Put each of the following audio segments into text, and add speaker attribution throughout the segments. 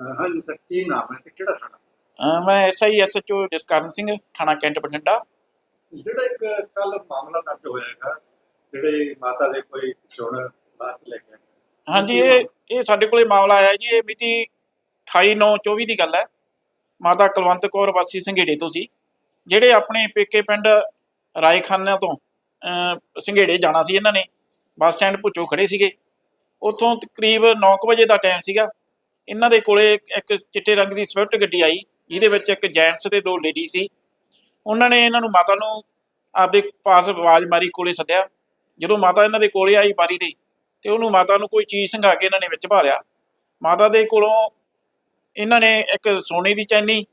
Speaker 1: ਹਾਂਜੀ ਸਰ ਕੀ ਨਾਮ ਹੈ ਤੇ ਕਿਹੜਾ ਥਾਣਾ?
Speaker 2: ਅਹ ਮੈਂ ਐਸਆਈ ਐਸਐਚਓ ਜਸਕਰਨ ਸਿੰਘ ਥਾਣਾ ਕੈਂਟ ਬਠਿੰਡਾ।
Speaker 1: ਜਿਹੜਾ ਇੱਕ ਕੱਲ ਮਾਮਲਾ ਦਰਜ ਹੋਇਆ ਹੈਗਾ ਜਿਹੜੇ ਮਾਤਾ ਦੇ ਕੋਈ ਸੁਣ ਬਾਤ ਲੈ ਕੇ
Speaker 2: ਹਾਂਜੀ ਇਹ ਇਹ ਸਾਡੇ ਕੋਲੇ ਮਾਮਲਾ ਆਇਆ ਜੀ ਇਹ ਮਿਤੀ 28/9/24 ਦੀ ਗੱਲ ਹੈ। ਮਾਤਾ ਕੁਲਵੰਤ ਕੌਰ ਵਾਸੀ ਸੰਘੇੜੇ ਤੋਂ ਸੀ ਜਿਹੜੇ ਆਪਣੇ ਪੇਕੇ ਪਿੰਡ ਰਾਏਖਾਨਾ ਤੋਂ ਅਹ, ਸੰਘੇੜੇ ਜਾਣਾ ਸੀ ਇਹਨਾਂ ਨੇ। ਬੱਸ ਸਟੈਂਡ ਪੁੱਛੋ ਖੜੇ ਸੀਗੇ। ਉੱਥੋਂ ਤਕਰੀਬ 9:00 ਵਜੇ ਦਾ ਟਾਈਮ ਸੀਗਾ। ਇਹਨਾਂ ਦੇ ਕੋਲੇ ਇੱਕ- ਚਿੱਟੇ ਰੰਗ ਦੀ ਸਵਿਫਟ ਗੱਡੀ ਆਈ, ਜਿਹਦੇ ਵਿੱਚ ਇੱਕ ਜੈਂਟਸ ਤੇ ਦੋ ਲੇਡੀ ਸੀ। ਉਹਨਾਂ ਨੇ ਇਹਨਾਂ ਨੂੰ ਮਾਤਾ ਨੂੰ ਆਪਦੇ ਪਾਸ ਆਵਾਜ਼ ਮਾਰੀ, ਕੋਲੇ ਸੱਦਿਆ। ਜਦੋਂ ਮਾਤਾ ਇਹਨਾਂ ਦੇ ਕੋਲੇ ਆਈ ਬਾਰੀ ਦੇ ਤੇ ਉਹਨੂੰ ਮਾਤਾ ਨੂੰ ਕੋਈ ਚੀਜ਼ ਸੰਘਾ ਕੇ ਇਹਨਾਂ ਨੇ ਵਿੱਚ ਪਾ ਲਿਆ ਮਾਤਾ ਦੇ ਕੋਲੋਂ ਇਹਨਾਂ ਨੇ ਇੱਕ ਸੋਨੇ ਦੀ ਚੈਨੀ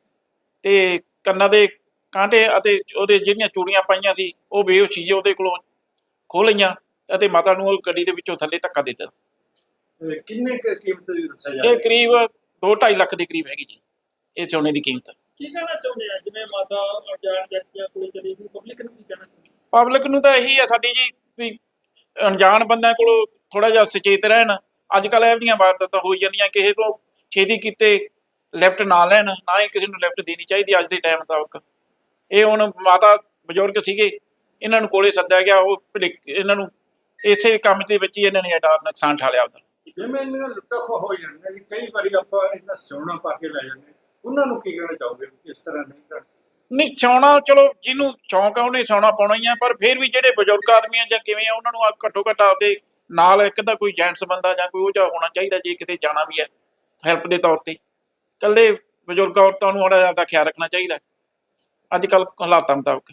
Speaker 2: ਤੇ ਕੰਨਾਂ ਦੇ ਕਾਂਟੇ ਅਤੇ ਉਹਦੇ ਜਿਹੜੀਆਂ ਚੂੜੀਆਂ ਪਾਈਆਂ ਸੀ, ਉਹ ਬੇਹੋਸ਼ੀ ਜਿਹੇ ਉਹਦੇ ਕੋਲੋਂ ਖੋਹ ਲਈਆਂ ਅਤੇ ਮਾਤਾ ਨੂੰ ਉਹ ਗੱਡੀ ਦੇ ਵਿੱਚੋਂ ਥੱਲੇ ਧੱਕਾ ਦੇ ਦਿੱਤਾ।
Speaker 1: ਕਿੰਨੇ ਕੁ ਕੀਮਤ ਦੀ ਦੱਸਿਆ ਜਾ
Speaker 2: ਇਹ ਕਰੀਬ 2.5 ਲੱਖ ਦੇ ਕਰੀਬ ਹੈਗੀ ਜੀ ਇਹ ਸੋਨੇ ਦੀ ਕੀਮਤ।
Speaker 3: ਕੀ ਕਹਿਣਾ ਚਾਹੁੰਦੇ ਆ? ਜਿਵੇਂ ਮਾਤਾ ਅਣਜਾਣ ਵਿਅਕਤੀਆਂ ਕੋਲੇ ਚਲੀ ਗਈ ਪਬਲਿਕ ਨੂੰ ਕੀ ਕਹਿਣਾ ਚਾਹੁੰਦੇ?
Speaker 2: ਪਬਲਿਕ ਨੂੰ ਤਾਂ ਇਹੀ ਹੈ ਸਾਡੀ ਜੀ ਵੀ ਅਣਜਾਣ ਬੰਦਿਆਂ ਕੋਲੋਂ ਥੋੜਾ ਜਿਹਾ ਸੁਚੇਤ ਰਹਿਣ। ਅੱਜ ਕੱਲ ਇਹੋ ਜਿਹੀਆਂ ਵਾਰਦਾਤਾਂ ਹੋਈ ਜਾਂਦੀਆਂ ਕਿਸੇ ਤੋਂ ਛੇਤੀ ਕੀਤੇ ਲੈਫਟ ਨਾ ਲੈਣ ਨਾ ਹੀ ਕਿਸੇ ਨੂੰ ਲੈਫਟ ਦੇਣੀ ਚਾਹੀਦੀ ਅੱਜ ਦੇ ਟਾਈਮ ਮੁਤਾਬਕ ਇਹ ਹੁਣ ਮਾਤਾ ਬਜ਼ੁਰਗ ਸੀਗੇ ਇਹਨਾਂ ਨੂੰ ਕੋਲੇ ਸੱਦਿਆ ਗਿਆ ਉਹ ਇਹਨਾਂ ਨੂੰ ਇਸੇ ਕੰਮ ਦੇ ਵਿੱਚ ਹੀ ਇਹਨਾਂ ਨੇ ਐਡਾ ਨੁਕਸਾਨ ਠਾਲਿਆ ਉਹਦਾ
Speaker 1: ਜਿਵੇਂ ਇਹਨਾਂ ਲੁੱਟਾ ਖੋਹ ਹੋ ਜਾਂਦੀਆਂ ਜੀ, ਕਈ ਵਾਰੀ ਆਪਾਂ ਇਹਨਾਂ ਸੋਨਾ ਪਾ ਕੇ ਲੈ ਜਾਂਦੇ ਉਹਨਾਂ ਨੂੰ ਕੀ ਕਹਿਣਾ ਚਾਹੋਗੇ ਇਸ ਤਰ੍ਹਾਂ ਨਹੀਂ ਕਰ ਸਕਦੇ?
Speaker 2: ਨਹੀਂ ਸੌਣਾ ਚਲੋ, ਜਿਹਨੂੰ ਸ਼ੌਂਕ ਆ, ਉਹਨੇ ਸੌਣਾ ਪਾਉਣਾ ਹੀ ਆ, ਪਰ ਫਿਰ ਵੀ ਜਿਹੜੇ ਬਜ਼ੁਰਗ ਆਦਮੀ ਆ ਜਾਂ ਕਿਵੇਂ ਆ, ਉਹਨਾਂ ਨੂੰ ਆ ਘੱਟੋ ਘੱਟ ਆਪਦੇ ਨਾਲ ਇੱਕ ਤਾਂ ਕੋਈ ਜੈਂਟਸ ਬੰਦਾ ਜਾਂ ਕੋਈ ਉਹ ਜਿਹਾ ਹੋਣਾ ਚਾਹੀਦਾ ਜੇ ਕਿਤੇ ਜਾਣਾ ਵੀ ਹੈ ਹੈਲਪ ਦੇ ਤੌਰ ਤੇ। ਇਕੱਲੇ ਬਜ਼ੁਰਗ ਔਰਤਾਂ ਨੂੰ ਥੋੜਾ ਜਿਹਾ ਖਿਆਲ ਰੱਖਣਾ ਚਾਹੀਦਾ। ਅੱਜ ਕੱਲ ਹਾਲਾਤਾਂ ਮੁਤਾਬਕ।